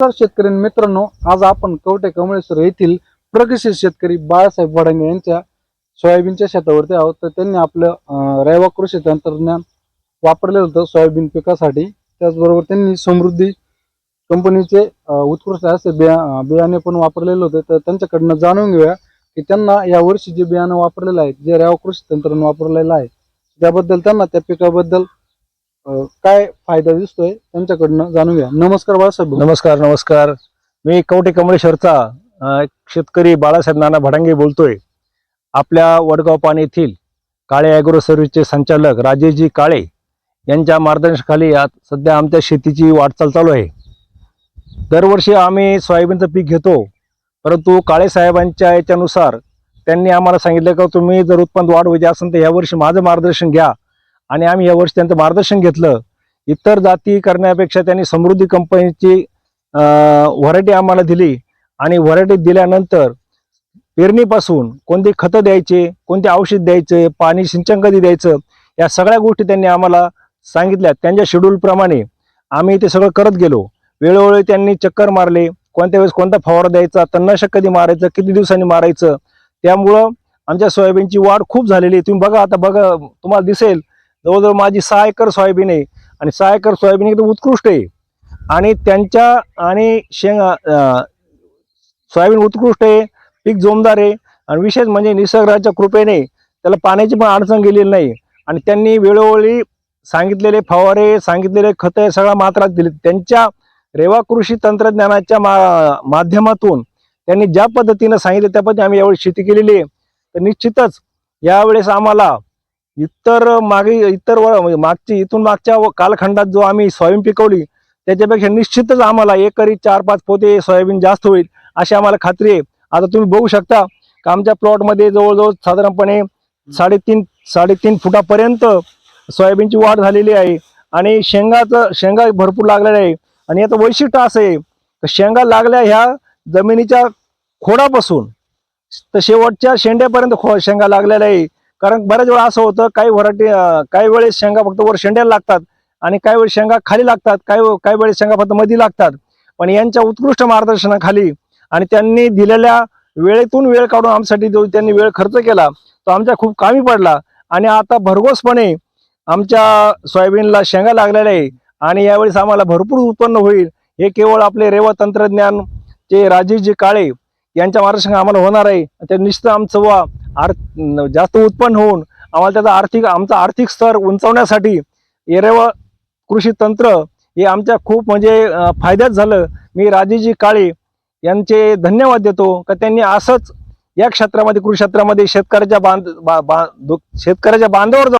नमस्कार शेतकरी मित्रांनो आज आपण कवटे कमळेश्वर येथील प्रगतशील शेतकरी बाळासाहेब वडांगे यांच्या सोयाबीनच्या शेतावरती आहोत. तर त्यांनी आपलं रेवा कृषी तंत्रज्ञान वापरलेलं होतं सोयाबीन पिकासाठी. त्याचबरोबर त्यांनी समृद्धी कंपनीचे उत्कृष्ट असे बिया बियाणे पण वापरलेले होते. तर त्यांच्याकडनं जाणून घेऊया की त्यांना या वर्षी जे बियाणं वापरलेलं आहे जे रेवा कृषी तंत्रज्ञान वापरलेलं आहे त्याबद्दल त्यांना त्या पिकाबद्दल काय फायदा दिसतोय त्यांच्याकडनं जाणून घ्या. नमस्कार बाळासाहेब भाऊ. नमस्कार नमस्कार. मी कवटे कमळेश्वरचा अ, एक शेतकरी बाळासाहेब नाना भडांगे बोलतोय. आपल्या वडगाव पाणी येथील काळे ॲग्रो सर्व्हिसचे संचालक राजेशजी काळे यांच्या मार्गदर्शनाखाली आज सध्या आमच्या शेतीची वाटचाल चालू आहे. दरवर्षी आम्ही सोयाबीनचं पीक घेतो परंतु काळे साहेबांच्या याच्यानुसार त्यांनी आम्हाला सांगितलं का तुम्ही जर उत्पन्न वाढ व्हायची असेल तर यावर्षी माझं मार्गदर्शन घ्या. आणि आम्ही यावर्षी त्यांचं मार्गदर्शन घेतलं. इतर जाती करण्यापेक्षा त्यांनी समृद्धी कंपनीची व्हरायटी आम्हाला दिली. आणि व्हरायटी दिल्यानंतर पेरणीपासून कोणती खतं द्यायचे कोणते औषध द्यायचे पाणी सिंचन कधी द्यायचं या सगळ्या गोष्टी त्यांनी आम्हाला सांगितल्या. त्यांच्या शेड्यूलप्रमाणे आम्ही ते सगळं करत गेलो. वेळोवेळी त्यांनी चक्कर मारले. कोणत्या वेळेस कोणता फवारा द्यायचा तणनाशक कधी मारायचं किती दिवसांनी मारायचं. त्यामुळं आमच्या सोयाबीनची वाढ खूप झालेली आहे. तुम्ही बघा आता बघा तुम्हाला दिसेल जवळजवळ माझी सहा एकर सोयाबीन आहे. आणि सहा एकर सोयाबीन एकदम उत्कृष्ट आहे. आणि त्यांच्या आणि शेंगा सोयाबीन उत्कृष्ट आहे पीक जोमदार आहे. आणि विशेष म्हणजे निसर्गाच्या कृपेने त्याला पाण्याची पण अडचण गेलेली नाही. आणि त्यांनी वेळोवेळी सांगितलेले फवारे सांगितलेले खतं सगळ्या मात्रात दिले. त्यांच्या रेवा कृषी तंत्रज्ञानाच्या मा माध्यमातून त्यांनी ज्या पद्धतीनं सांगितलं त्या पद्धतीने आम्ही यावेळी शेती केलेली आहे. तर निश्चितच यावेळेस आम्हाला इतर मागे इतर व- म्हणजे मागची इथून मागच्या व- कालखंडात जो आम्ही सोयाबीन पिकवली त्याच्यापेक्षा निश्चितच आम्हाला एकरी चार पाच पोते सोयाबीन जास्त होईल अशी आम्हाला खात्री आहे. आता तुम्ही बघू शकता का आमच्या प्लॉटमध्ये जवळजवळ साधारणपणे साडेतीन साडेतीन फुटापर्यंत सोयाबीनची वाढ झालेली आहे आणि शेंगाचं शेंगा भरपूर लागलेल्या आहे. आणि याचं वैशिष्ट्य असं आहे शेंगा लागल्या ह्या जमिनीच्या खोडापासून तर शेवटच्या शेंड्यापर्यंत खो शेंगा लागलेल्या आहे. कारण बऱ्याच वेळा असं होतं काही व्हरायटी काही वेळेस शेंगा फक्त वर शेंड्याला लागतात आणि काही वेळेस शेंगा खाली लागतात काही काही वेळेस शेंगा फक्त मध्ये लागतात. पण यांच्या उत्कृष्ट मार्गदर्शनाखाली आणि त्यांनी दिलेल्या वेळेतून वेळ काढून आमच्यासाठी जो त्यांनी वेळ खर्च केला तो आमच्या खूप कामी पडला. आणि आता भरघोसपणे आमच्या सोयाबीनला शेंगा लागलेल्या आहे आणि यावेळेस आम्हाला भरपूर उत्पन्न होईल. हे केवळ आपले रेवा तंत्रज्ञान जे राजीवजी काळे यांच्या मार्गदर्शन आम्हाला होणार आहे. ते निश्चित आमचं वा आर जास्त उत्पन्न होऊन आम्हाला त्याचा आर्थिक आमचा आर्थिक स्तर उंचावण्यासाठी एरेवा कृषी तंत्र हे आमच्या खूप म्हणजे फायद्यात झालं. मी राजेजी काळे यांचे धन्यवाद देतो. का त्यांनी असंच या क्षेत्रामध्ये कृषी क्षेत्रामध्ये शेतकऱ्याच्या बांध बा- बा- शेतकऱ्याच्या बांधावर जाऊन